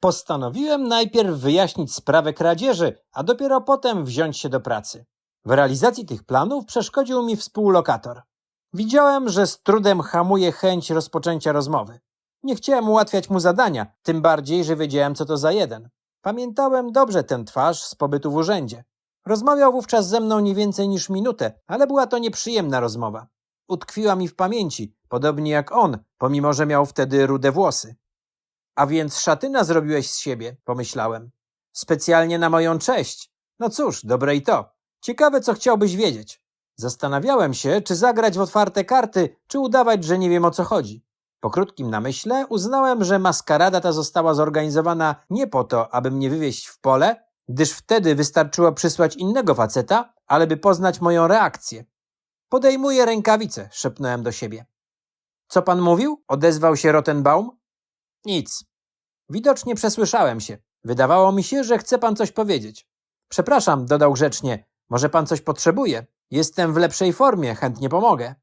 Postanowiłem najpierw wyjaśnić sprawę kradzieży, a dopiero potem wziąć się do pracy. W realizacji tych planów przeszkodził mi współlokator. Widziałem, że z trudem hamuje chęć rozpoczęcia rozmowy. Nie chciałem ułatwiać mu zadania, tym bardziej, że wiedziałem, co to za jeden. Pamiętałem dobrze tę twarz z pobytu w urzędzie. Rozmawiał wówczas ze mną nie więcej niż minutę, ale była to nieprzyjemna rozmowa. Utkwiła mi w pamięci, podobnie jak on, pomimo że miał wtedy rude włosy. A więc szatyna zrobiłeś z siebie, pomyślałem. Specjalnie na moją cześć. No cóż, dobre i to. Ciekawe, co chciałbyś wiedzieć. Zastanawiałem się, czy zagrać w otwarte karty, czy udawać, że nie wiem o co chodzi. Po krótkim namyśle uznałem, że maskarada ta została zorganizowana nie po to, aby mnie wywieźć w pole, gdyż wtedy wystarczyło przysłać innego faceta, ale by poznać moją reakcję. Podejmuję rękawice, szepnąłem do siebie. Co pan mówił? odezwał się Rottenbaum. Nic. Widocznie przesłyszałem się. Wydawało mi się, że chce pan coś powiedzieć. Przepraszam, dodał grzecznie. Może pan coś potrzebuje? Jestem w lepszej formie, chętnie pomogę.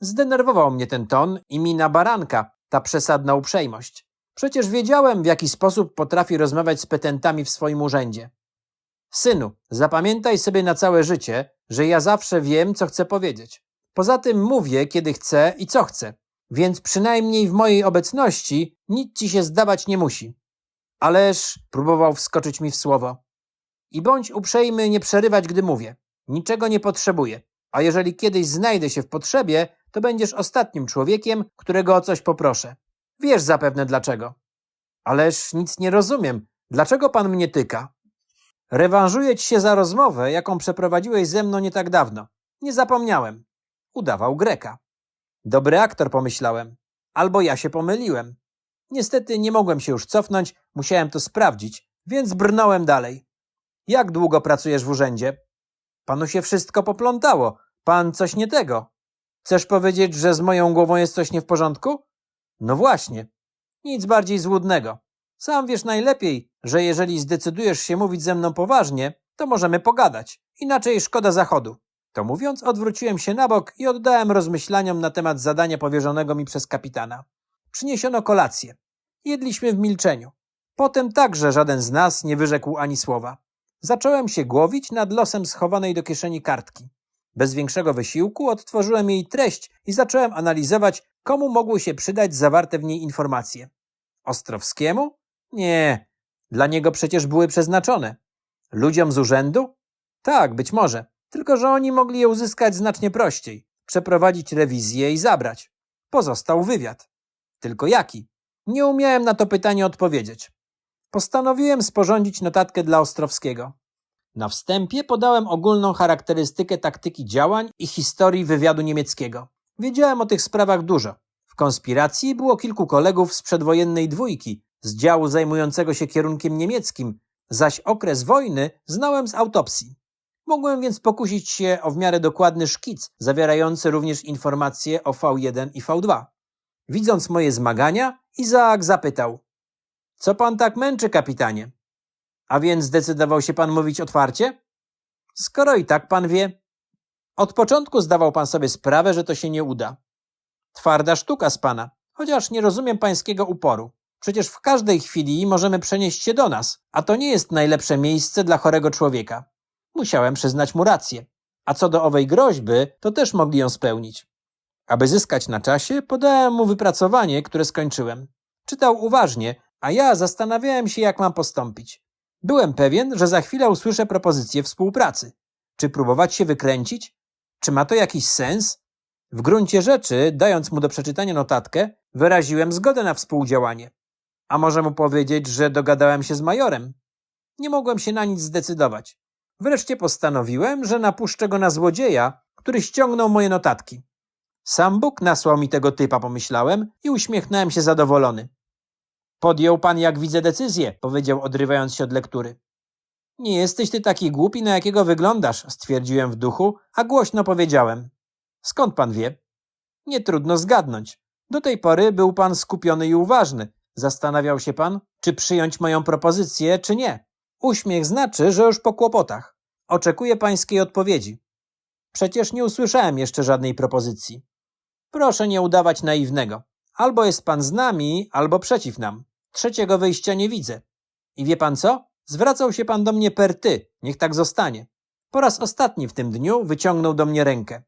Zdenerwował mnie ten ton i mina baranka, ta przesadna uprzejmość. Przecież wiedziałem, w jaki sposób potrafi rozmawiać z petentami w swoim urzędzie. Synu, zapamiętaj sobie na całe życie, że ja zawsze wiem, co chcę powiedzieć. Poza tym mówię, kiedy chcę i co chcę, więc przynajmniej w mojej obecności nic ci się zdawać nie musi. Ależ próbował wskoczyć mi w słowo. I bądź uprzejmy nie przerywać, gdy mówię. Niczego nie potrzebuję. A jeżeli kiedyś znajdę się w potrzebie, to będziesz ostatnim człowiekiem, którego o coś poproszę. Wiesz zapewne dlaczego. Ależ nic nie rozumiem. Dlaczego pan mnie tyka? Rewanżuję ci się za rozmowę, jaką przeprowadziłeś ze mną nie tak dawno. Nie zapomniałem. Udawał Greka. Dobry aktor, pomyślałem. Albo ja się pomyliłem. Niestety nie mogłem się już cofnąć, musiałem to sprawdzić, więc brnąłem dalej. Jak długo pracujesz w urzędzie? Panu się wszystko poplątało. Pan coś nie tego. Chcesz powiedzieć, że z moją głową jest coś nie w porządku? No właśnie. Nic bardziej złudnego. Sam wiesz najlepiej, że jeżeli zdecydujesz się mówić ze mną poważnie, to możemy pogadać. Inaczej szkoda zachodu. To mówiąc, odwróciłem się na bok i oddałem rozmyślaniom na temat zadania powierzonego mi przez kapitana. Przyniesiono kolację. Jedliśmy w milczeniu. Potem także żaden z nas nie wyrzekł ani słowa. Zacząłem się głowić nad losem schowanej do kieszeni kartki. Bez większego wysiłku odtworzyłem jej treść i zacząłem analizować, komu mogły się przydać zawarte w niej informacje. Ostrowskiemu? Nie. Dla niego przecież były przeznaczone. Ludziom z urzędu? Tak, być może. Tylko, że oni mogli je uzyskać znacznie prościej. Przeprowadzić rewizję i zabrać. Pozostał wywiad. Tylko jaki? Nie umiałem na to pytanie odpowiedzieć. Postanowiłem sporządzić notatkę dla Ostrowskiego. Na wstępie podałem ogólną charakterystykę taktyki działań i historii wywiadu niemieckiego. Wiedziałem o tych sprawach dużo. W konspiracji było kilku kolegów z przedwojennej dwójki, z działu zajmującego się kierunkiem niemieckim, zaś okres wojny znałem z autopsji. Mogłem więc pokusić się o w miarę dokładny szkic, zawierający również informacje o V1 i V2. Widząc moje zmagania, Izaak zapytał: Co pan tak męczy, kapitanie? A więc zdecydował się pan mówić otwarcie? Skoro i tak pan wie. Od początku zdawał pan sobie sprawę, że to się nie uda. Twarda sztuka z pana, chociaż nie rozumiem pańskiego uporu. Przecież w każdej chwili możemy przenieść się do nas, a to nie jest najlepsze miejsce dla chorego człowieka. Musiałem przyznać mu rację. A co do owej groźby, to też mogli ją spełnić. Aby zyskać na czasie, podałem mu wypracowanie, które skończyłem. Czytał uważnie, a ja zastanawiałem się, jak mam postąpić. Byłem pewien, że za chwilę usłyszę propozycję współpracy. Czy próbować się wykręcić? Czy ma to jakiś sens? W gruncie rzeczy, dając mu do przeczytania notatkę, wyraziłem zgodę na współdziałanie. A może mu powiedzieć, że dogadałem się z majorem? Nie mogłem się na nic zdecydować. Wreszcie postanowiłem, że napuszczę go na złodzieja, który ściągnął moje notatki. Sam Bóg nasłał mi tego typa, pomyślałem i uśmiechnąłem się zadowolony. Podjął pan, jak widzę, decyzję, powiedział, odrywając się od lektury. Nie jesteś ty taki głupi, na jakiego wyglądasz, stwierdziłem w duchu, a głośno powiedziałem. Skąd pan wie? Nie trudno zgadnąć. Do tej pory był pan skupiony i uważny. Zastanawiał się pan, czy przyjąć moją propozycję, czy nie. Uśmiech znaczy, że już po kłopotach. Oczekuję pańskiej odpowiedzi. Przecież nie usłyszałem jeszcze żadnej propozycji. Proszę nie udawać naiwnego. Albo jest pan z nami, albo przeciw nam. Trzeciego wyjścia nie widzę. I wie pan co? Zwracał się pan do mnie per ty, niech tak zostanie. Po raz ostatni w tym dniu wyciągnął do mnie rękę.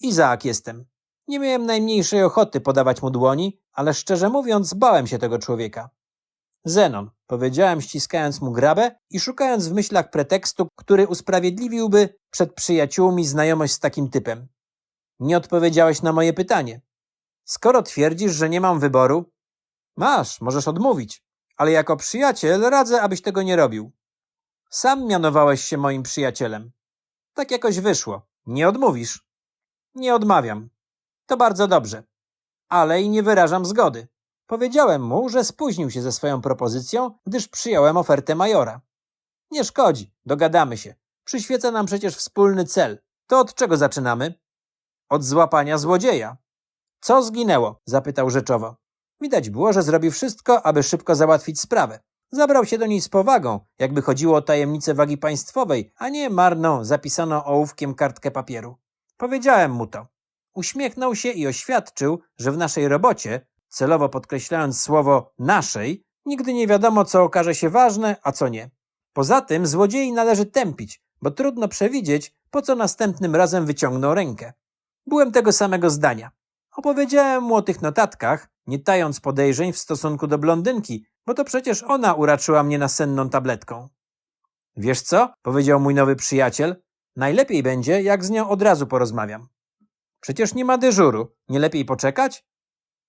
Izaak jestem. Nie miałem najmniejszej ochoty podawać mu dłoni, ale szczerze mówiąc bałem się tego człowieka. Zenon, powiedziałem ściskając mu grabę i szukając w myślach pretekstu, który usprawiedliwiłby przed przyjaciółmi znajomość z takim typem. Nie odpowiedziałeś na moje pytanie. Skoro twierdzisz, że nie mam wyboru, masz, możesz odmówić, ale jako przyjaciel radzę, abyś tego nie robił. Sam mianowałeś się moim przyjacielem. Tak jakoś wyszło. Nie odmówisz. Nie odmawiam. To bardzo dobrze. Ale i nie wyrażam zgody. Powiedziałem mu, że spóźnił się ze swoją propozycją, gdyż przyjąłem ofertę majora. Nie szkodzi, dogadamy się. Przyświeca nam przecież wspólny cel. To od czego zaczynamy? Od złapania złodzieja. Co zginęło? zapytał rzeczowo. Widać było, że zrobi wszystko, aby szybko załatwić sprawę. Zabrał się do niej z powagą, jakby chodziło o tajemnicę wagi państwowej, a nie marną, zapisaną ołówkiem kartkę papieru. Powiedziałem mu to. Uśmiechnął się i oświadczył, że w naszej robocie, celowo podkreślając słowo naszej, nigdy nie wiadomo, co okaże się ważne, a co nie. Poza tym złodziei należy tępić, bo trudno przewidzieć, po co następnym razem wyciągną rękę. Byłem tego samego zdania. Opowiedziałem mu o tych notatkach, nie tając podejrzeń w stosunku do blondynki, bo to przecież ona uraczyła mnie nasenną tabletką. Wiesz co? powiedział mój nowy przyjaciel. Najlepiej będzie, jak z nią od razu porozmawiam. Przecież nie ma dyżuru. Nie lepiej poczekać?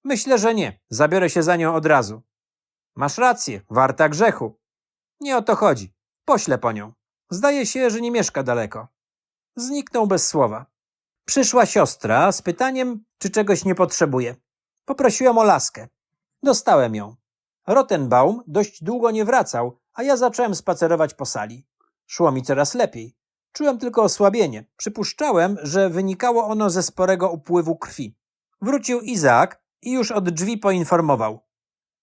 Myślę, że nie. Zabiorę się za nią od razu. Masz rację, warta grzechu. Nie o to chodzi. Poślę po nią. Zdaje się, że nie mieszka daleko. Zniknął bez słowa. Przyszła siostra z pytaniem, czy czegoś nie potrzebuje. Poprosiłem o laskę. Dostałem ją. Rottenbaum dość długo nie wracał, a ja zacząłem spacerować po sali. Szło mi coraz lepiej. Czułem tylko osłabienie. Przypuszczałem, że wynikało ono ze sporego upływu krwi. Wrócił Izaak i już od drzwi poinformował.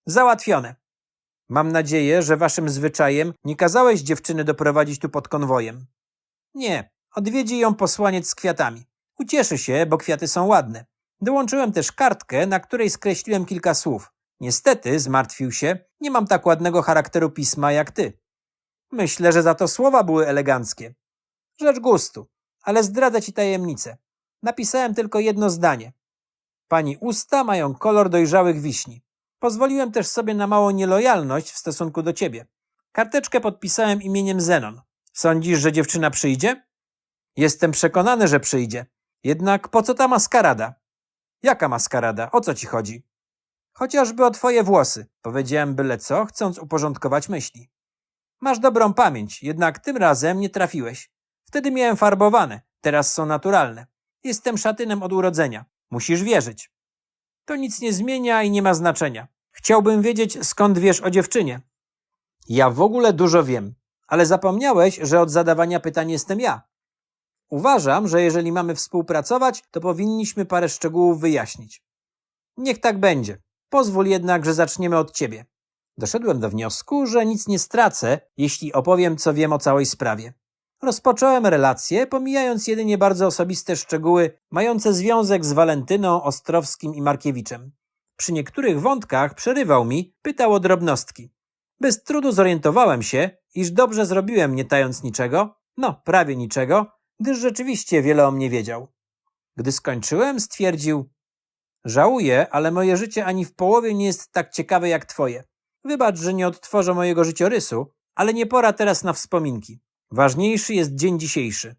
Załatwione. Mam nadzieję, że waszym zwyczajem nie kazałeś dziewczyny doprowadzić tu pod konwojem. Nie, odwiedzi ją posłaniec z kwiatami. Ucieszy się, bo kwiaty są ładne. Dołączyłem też kartkę, na której skreśliłem kilka słów. Niestety, zmartwił się, nie mam tak ładnego charakteru pisma jak ty. Myślę, że za to słowa były eleganckie. Rzecz gustu, ale zdradzę ci tajemnicę. Napisałem tylko jedno zdanie. Pani usta mają kolor dojrzałych wiśni. Pozwoliłem też sobie na małą nielojalność w stosunku do ciebie. Karteczkę podpisałem imieniem Zenon. Sądzisz, że dziewczyna przyjdzie? Jestem przekonany, że przyjdzie. Jednak po co ta maskarada? Jaka maskarada? O co ci chodzi? Chociażby o twoje włosy. Powiedziałem byle co, chcąc uporządkować myśli. Masz dobrą pamięć, jednak tym razem nie trafiłeś. Wtedy miałem farbowane, teraz są naturalne. Jestem szatynem od urodzenia. Musisz wierzyć. To nic nie zmienia i nie ma znaczenia. Chciałbym wiedzieć, skąd wiesz o dziewczynie. Ja w ogóle dużo wiem, ale zapomniałeś, że od zadawania pytań jestem ja. Uważam, że jeżeli mamy współpracować, to powinniśmy parę szczegółów wyjaśnić. Niech tak będzie. Pozwól jednak, że zaczniemy od ciebie. Doszedłem do wniosku, że nic nie stracę, jeśli opowiem, co wiem o całej sprawie. Rozpocząłem relację, pomijając jedynie bardzo osobiste szczegóły mające związek z Walentyną, Ostrowskim i Markiewiczem. Przy niektórych wątkach przerywał mi, pytał o drobnostki. Bez trudu zorientowałem się, iż dobrze zrobiłem nie tając niczego, no prawie niczego, gdyż rzeczywiście wiele o mnie wiedział. Gdy skończyłem, stwierdził: Żałuję, ale moje życie ani w połowie nie jest tak ciekawe jak twoje. Wybacz, że nie odtworzę mojego życiorysu, ale nie pora teraz na wspominki. Ważniejszy jest dzień dzisiejszy.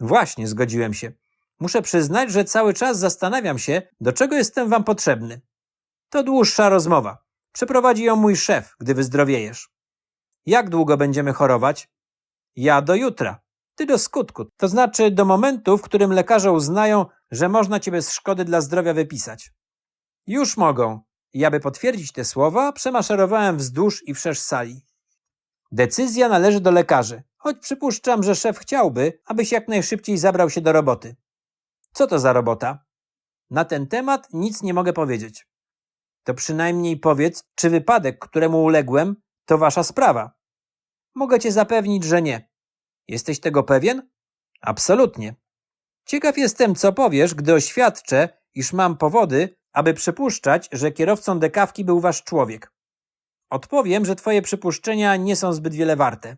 Właśnie, zgodziłem się. Muszę przyznać, że cały czas zastanawiam się, do czego jestem wam potrzebny. To dłuższa rozmowa. Przeprowadzi ją mój szef, gdy wyzdrowiejesz. Jak długo będziemy chorować? Ja do jutra. Ty do skutku, to znaczy do momentu, w którym lekarze uznają, że można cię bez szkody dla zdrowia wypisać. Już mogą. I aby potwierdzić te słowa, przemaszerowałem wzdłuż i wszerz sali. Decyzja należy do lekarzy, choć przypuszczam, że szef chciałby, abyś jak najszybciej zabrał się do roboty. Co to za robota? Na ten temat nic nie mogę powiedzieć. To przynajmniej powiedz, czy wypadek, któremu uległem, to wasza sprawa. Mogę cię zapewnić, że nie. Jesteś tego pewien? Absolutnie. Ciekaw jestem, co powiesz, gdy oświadczę, iż mam powody, aby przypuszczać, że kierowcą dekawki był wasz człowiek. Odpowiem, że twoje przypuszczenia nie są zbyt wiele warte.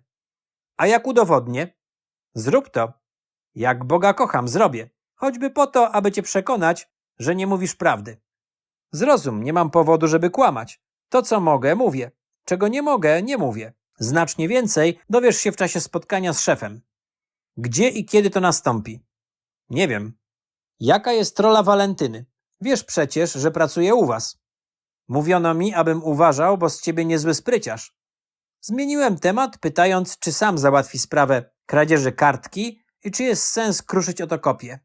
A jak udowodnię? Zrób to. Jak Boga kocham, zrobię. Choćby po to, aby cię przekonać, że nie mówisz prawdy. Zrozum, nie mam powodu, żeby kłamać. To, co mogę, mówię. Czego nie mogę, nie mówię. Znacznie więcej dowiesz się w czasie spotkania z szefem. Gdzie i kiedy to nastąpi? Nie wiem. Jaka jest rola Walentyny? Wiesz przecież, że pracuje u was. Mówiono mi, abym uważał, bo z ciebie niezły spryciarz. Zmieniłem temat, pytając, czy sam załatwi sprawę kradzieży kartki i czy jest sens kruszyć o to kopię.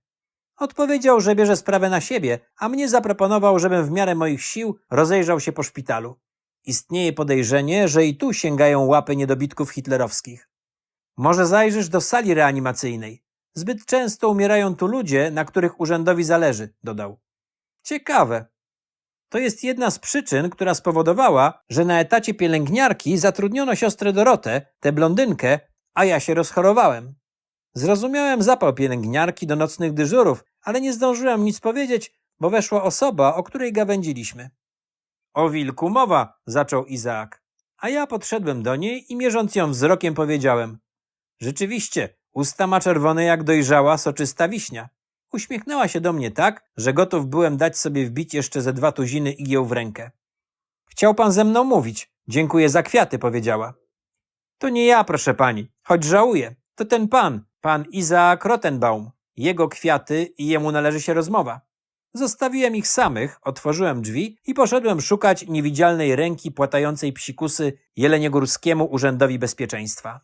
Odpowiedział, że bierze sprawę na siebie, a mnie zaproponował, żebym w miarę moich sił rozejrzał się po szpitalu. Istnieje podejrzenie, że i tu sięgają łapy niedobitków hitlerowskich. Może zajrzysz do sali reanimacyjnej. Zbyt często umierają tu ludzie, na których urzędowi zależy, dodał. Ciekawe. To jest jedna z przyczyn, która spowodowała, że na etacie pielęgniarki zatrudniono siostrę Dorotę, tę blondynkę, a ja się rozchorowałem. Zrozumiałem zapał pielęgniarki do nocnych dyżurów, ale nie zdążyłem nic powiedzieć, bo weszła osoba, o której gawędziliśmy. O wilku mowa, zaczął Izaak. A ja podszedłem do niej i mierząc ją wzrokiem powiedziałem. Rzeczywiście, usta ma czerwone jak dojrzała, soczysta wiśnia. Uśmiechnęła się do mnie tak, że gotów byłem dać sobie wbić jeszcze ze dwa tuziny igieł w rękę. Chciał pan ze mną mówić. Dziękuję za kwiaty, powiedziała. To nie ja, proszę pani, choć żałuję. To ten pan, pan Izaak Rottenbaum. Jego kwiaty i jemu należy się rozmowa. Zostawiłem ich samych, otworzyłem drzwi i poszedłem szukać niewidzialnej ręki płatającej psikusy Jeleniogórskiemu Urzędowi Bezpieczeństwa.